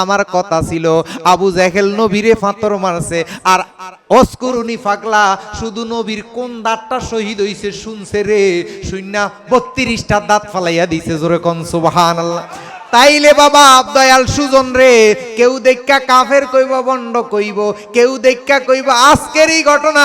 আমার কথা ছিল, আবু জাহেল নবীরে ফাতর মারছে, আর অস্করুনি ফাগলা শুধু নবীর কোন দাঁতটা শহীদ হইছে শুনছে রে শুননা বত্রিশটা দাঁত ফালাইয়া দিছে জোরে সুবহান তাইলে বাবা দয়াল সুজন রে, কেউ দেখা কাফের কইব, বন্ড কইব, কেউ দেখা কইব আজকেরই ঘটনা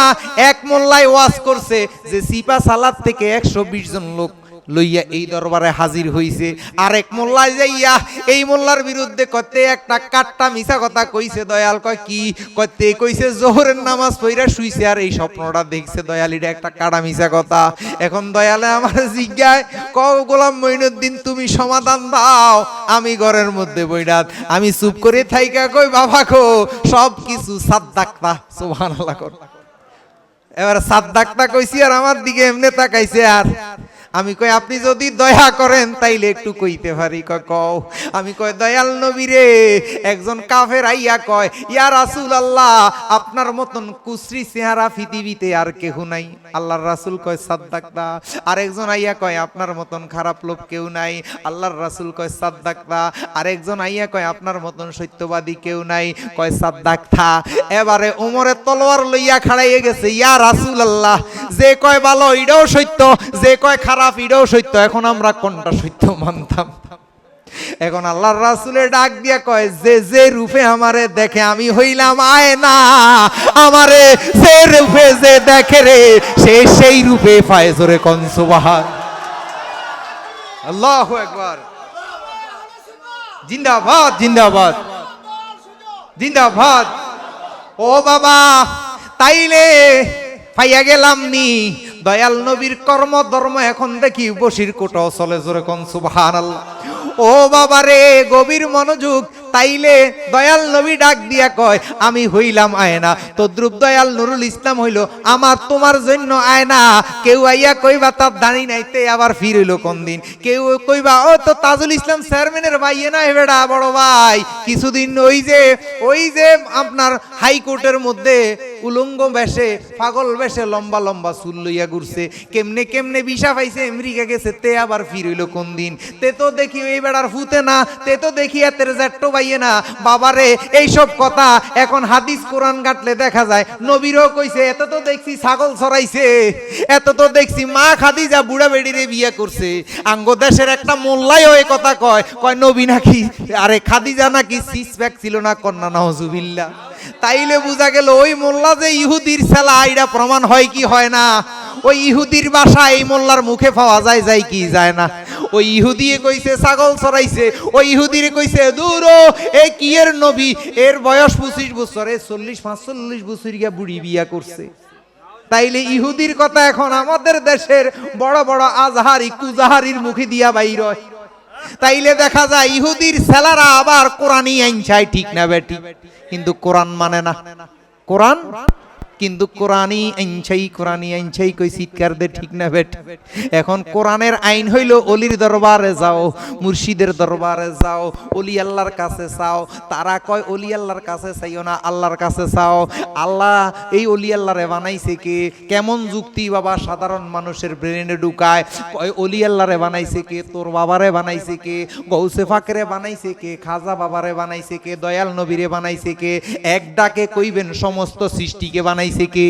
এক মোল্লায় ওয়াজ করছে যে সিপা সালাদ থেকে একশো বিশ জন লোক লইয়া এই দরবারে হাজির হইছে। আর এক মোল্লায় যাইয়া এই মোল্লার বিরুদ্ধে কতে একটা কাট্টা মিছা কথা কইছে দয়াল। কয় কি? কতে কইছে জোহরের নামাজ পইরা শুইছে। আর এই স্বপ্নটা দেখছে দয়াল, এটা একটা কাটা মিছা কথা। এখন দয়ালে আমার জিজ্ঞায় ক গোলাম মঈনুদ্দিন, তুমি সমাধান দাও। আমি ঘরের মধ্যে বইরাত আমি চুপ করে থাইকা কই বাবা কো সব কিছু সাদ্দাক্তা সুবহানাল্লাহ। কর এবার সাদ্দাকটা কইছি আর আমার দিকে এমনি তাকাইছে আর। আমি কই, আপনি যদি দয়া করেন, তাইলে একটু কইতে পারি কও। আমি কয় দয়াল নবী রে, একজন কাফের আইয়া কয়, ইয়া রাসূল আল্লাহ আপনার মতন কুশ্রী চেহারা পৃথিবীতে আর কেহ নাই। আল্লাহর রাসূল কয় সাদ্দাকতা আর একজন আইয়া কয়, আপনার মতন খারাপ লোক কেউ নাই। আল্লাহর রাসূল কয় সাদ্দাকতা আর একজন আইয়া কয়, আপনার মতন সত্যবাদী কেউ নাই। কয় সাদ্দাকতা এবারে ওমরের তলোয়ার লইয়া খাড়াইয়ে গেছে, ইয়া রাসূল আল্লাহ যে কয় ভালো, এটাও সত্য, যে কয় এটাও সত্য, এখন আমরা কোনটা সত্য মানতাম? এখন আল্লাহর রাসূলের ডাক দিয়া কয়, যে যে রূপে আমারে দেখে আমি হইলাম আয় না আমারে যে রূপে যে দেখে রে, সে সেই রূপে পায় জোরে কোন সুবহান। আল্লাহু আকবার। জিন্দাবাদ জিন্দাবাদ। জিন্দাবাদ। ও বাবা, তাইলে পাইয়া গেলাম নি। দয়াল নবীর কর্ম ধর্ম এখন দেখি বসির কোটো চলে জোরে কোন সুবহান ও বাবা রে, গভীর মনোযোগ, তাইলে দয়াল নবী ডাক দিয়া কয়, আমি হইলাম আয়না। তো তদ্রুপ দয়াল নুরুল ইসলাম হইল, আমার তোমার জন্য আয়না। কেউ আইয়া কইবা, তার দাঁড়ি নাইতে আবার ফির হইল কোন দিন। কেউ কইবা, ও তো তাজুল ইসলাম চেয়ারম্যানের ভাইয়ে না হেবেডা বড় ভাই। কিছুদিন ওই যে ওই যে আপনার হাইকোর্টের মধ্যে উলঙ্গ বেশে, পাগল বেশে, লম্বা লম্বা চুল লইয়া ঘুরছে। কেমনে কেমনে বিষা পাইছে, আমেরিকা গেছে, তে আবার ফির হইল কোন দিন? তে তো দেখি এই বেড়ার ফুতে না, তে তো দেখি এতের জ্যাট্টো পাইয়ে না। বাবারে, এইসব কথা এখন হাদিস কোরআন কাটলে দেখা যায়। নবীরও কইছে, এত তো দেখছি ছাগল ছড়াইছে, এত তো দেখছি মা খাদিজা বুড়া বেড়িরে বিয়ে করছে। আঙ্গ দেশের একটা মোল্লাইও এই কথা কয় কয়, নবী নাকি, আরে খাদিজা নাকি সিক্স প্যাক ছিল না, কন্যা নজুবিল্লা তাইলে বোঝা গেল ওই মোল্লা যে ইহুদির ছেলা এটা প্রমাণ হয় কি হয় না? ওই ইহুদির বাসা এই মোল্লার মুখে পাওয়া যায় যায় কি যায় না? ওই ইহুদিয়ে কইছে, ছাগল চড়াইছে ওই ইহুদিরে কইছে, দূর এ কি এর নবী? এর বয়স পঁচিশ বছর, এ চল্লিশ, পাঁচচল্লিশ বছর গিয়া বুড়ি বিয়া করছে। তাইলে ইহুদির কথা এখন আমাদের দেশের বড় বড় আজহারি কুজাহারির মুখে দিয়া বাইর তাইলে দেখা যায়, ইহুদির ছেলারা আবার কোরআনই আইন চায়, ঠিক না বেটি কিন্তু কোরআন মানে না। কোরআন কিন্তু কোরআনই আইনছাই কোরআনই আইনছাই, কই চিৎকার দে ঠিক না বেট? এখন কোরআনের আইন হইল অলির দরবারে যাও, মুর্শিদের দরবারে যাও, অলি আল্লাহর কাছে চাও, তারা কয় অলি আল্লাহর কাছে চাইও না, আল্লাহর কাছে চাও। আল্লাহ এই অলি আল্লাহরে বানাইছে কে? কেমন যুক্তি বাবা, সাধারণ মানুষের ব্রেনে ঢুকায়, কয় অলি আল্লাহরে বানাইছে কে? তোর বাবারে বানাইছে কে? গৌসে ফাকরে বানাইছে কে? খাজা বাবারে বানাইছে কে? দয়াল নবীরে বানাইছে কে? এক ডাকে কইবেন, সমস্ত সৃষ্টিকে বানাইছে কে?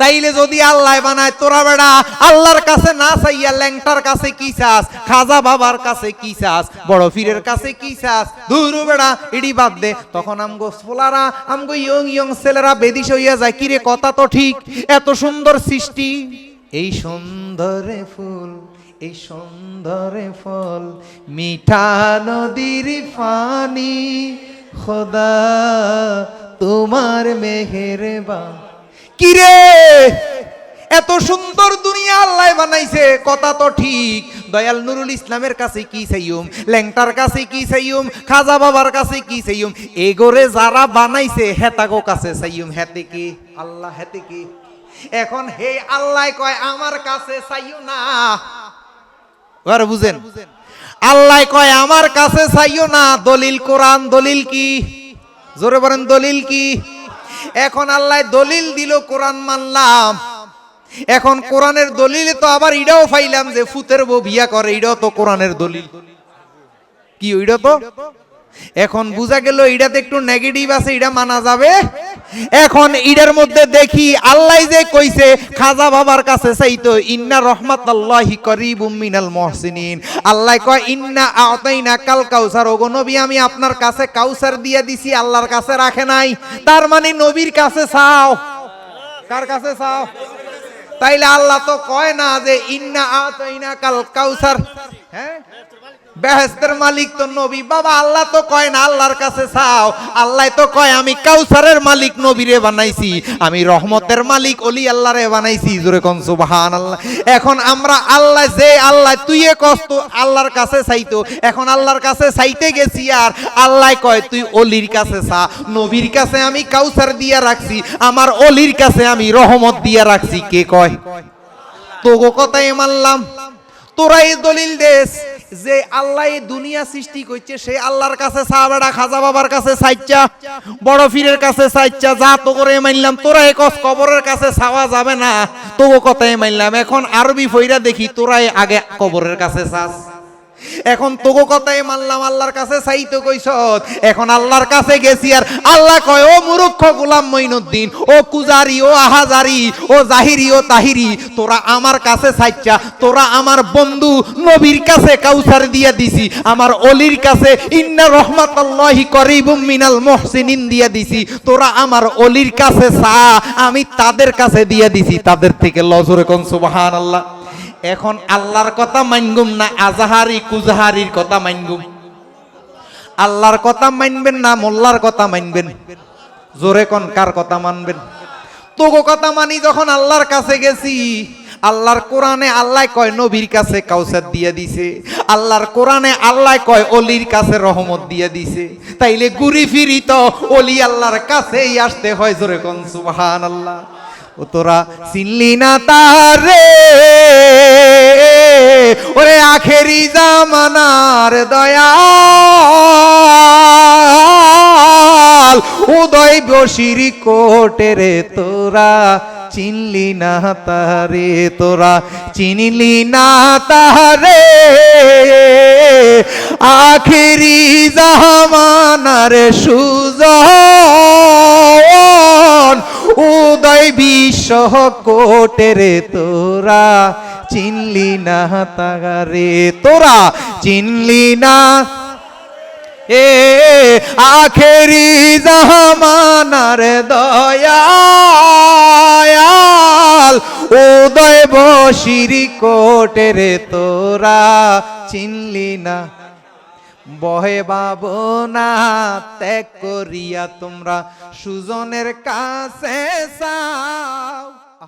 তাইলে যদি আল্লাহ বানায়, তোরা বেড়া, আল্লাহর কাছে না চাইয়া ল্যাংটার কাছে কি চাস? খাজা বাবার কাছে কি চাস? বড় ফিরের কাছে কি চাস? দূর বেড়া, ইডি বাদ দে। তখন আমগো ফোলারা আমগো ইয়ং ইয়ং ছেলেরা বেদিস হইয়া যায়, কিরে, কথা তো ঠিক, এত সুন্দর সৃষ্টি। এই সুন্দরে ফুল, এই সুন্দরে ফল, মিঠা নদীর পানি, খোদা তোমার মেহেরবা কিরে? এত সুন্দর দুনিয়া আল্লাহ বানাইছে, কথা তো ঠিক। দয়াল নুরুল ইসলামের কাছে কি চাইম ল্যাংটার কাছে কি চাইম খাজা বাবার কাছে কি চাইম এগোরে যারা বানাইছে, হেতাগো কাছে চাইম হেতে কি? আল্লাহ হেতে কি? এখন হে আল্লাহ কয়, আমার কাছে চাইও না। এবার বুঝেন। আল্লাহ কয়, আমার কাছে চাইও না। দলিল কোরআন দলিল কি? জোরে বলেন, দলিল কি? এখন আল্লাহ দলিল দিল, কোরআন মানলাম। এখন কোরআনের দলিলে তো আবার ইডাও ফাইলাম যে ফুতের বউ বিয়া করে, ইডাও তো কোরআনের দলিল। কি ওইটা তো? এখন বুঝা গেল এটাতে একটু নেগেটিভ আছে, এটা মানা যাবে। এখন এটার মধ্যে দেখি আল্লাহ যে কইছে, খাজা বাবার কাছে চাইতো, ইন্না রহমাতাল্লাহি করিবুম মিনাল মুহসিনিন। আল্লাহ কয়, ইন্না আতাইনা কাল কাউসার। ওগো নবী, আমি আপনার কাছে কাউসার দিয়ে দিছি, আল্লাহর কাছে রাখে নাই। তার মানে নবীর কাছে চাও। কার কাছে চাও? তাইলে আল্লাহ তো কয় না যে, ইন্না আতাইনা কাল কাউসার। হ্যাঁ? বেহেস্তের মালিক তো নবী। বাবা, আল্লাহ তো কয় না, আল্লাহর কাছে চাও। আল্লাহ তো কয়, আমি কাউসারের মালিক নবীরে বানাইছি। আমি রহমতের মালিক, অলি আল্লাহরে বানাইছি। জোরে কোন সুবহান আল্লাহ এখন আমরা আল্লাহ যে আল্লাহ তুই কষ্ট আল্লাহর কাছে চাইতো। এখন আল্লাহর কাছে চাইতে গেছি আর আল্লাহ কয়, তুই অলির কাছে চা। নবীর কাছে আমি কাউসার দিয়া রাখছি, আমার অলির কাছে আমি রহমত দিয়া রাখছি। কে কয়? তোগো কথাই মানলাম। তোরা এই দলিল দেশ। যে আল্লাহ দুনিয়া সৃষ্টি করছে সেই আল্লাহর কাছে সাহাবাড়া খাজা বাবার কাছে সাইচ্চা বড় ফিরের কাছে সাইচ্চা যা তো করে মানলাম তোরা এক কবরের কাছে চাওয়া যাবে না। তবু কথাই মানলাম এখন আরবি ফইরা দেখি, তোরাই আগে কবরের কাছে চাস এখন তোগো কথাই মানলাম আল্লাহর কাছে চাইতো কইস এখন আল্লাহর কাছে গেছি আর আল্লাহ কয়, ও মুরুক্ষ গোলাম মঈনুদ্দিন, ও কুজারি, ও আহাজারি, ও জাহিরি, ও তাহিরি, তোরা আমার কাছে চাইচ্ছা তোরা আমার বন্ধু, নবীর কাছে কাউসার দিয়া দিছি, আমার অলির কাছে ইন্না রহমাতাল্লাহি করিবুম মিনাল মুহসিনিন দিয়া দিছি, তোরা আমার অলির কাছে চা আমি তাদের কাছে দিয়া দিছি, তাদের থেকে লজরে কোন সুবহানাল্লাহ? এখন আল্লাহর কথা মানগুম না আজাহারি কুজাহারির কথা মানগুম? আল্লাহর কথা মানবেন না মোল্লার কথা মানবেন? জোরে কোন কার কথা মানবেন? তোগো কথা মানি যখন আল্লাহর কাছে গেছি, আল্লাহর কোরআনে আল্লাহ কয় নবীর কাছে কাউসার দিয়ে দিছে, আল্লাহর কোরআনে আল্লাহ কয় অলির কাছে রহমত দিয়ে দিছে। তাইলে ঘুরি ফিরি তো অলি আল্লাহর কাছেই আসতে হয় জোরে কোন সুবহান আল্লাহ ও তোরা চিনলি না তারে। ওরে আখেরি জামানার দয়াল, উদয় বসির কোটেরে তোরা চিনলি না তারে, তোরা চিনলি না তারে। আখেরি জামানার সুজন উদয় বিশ্ব কোটেরে তোরা, চিনলি না তাগারে, তোরা চিনলি না। এ আখেরি জামানার দয়াল উদয় বসির কোটেরে তোরা, চিনলি না বহে বাবনা ত্যাগ করিয়া তোমরা সুজনের কাছে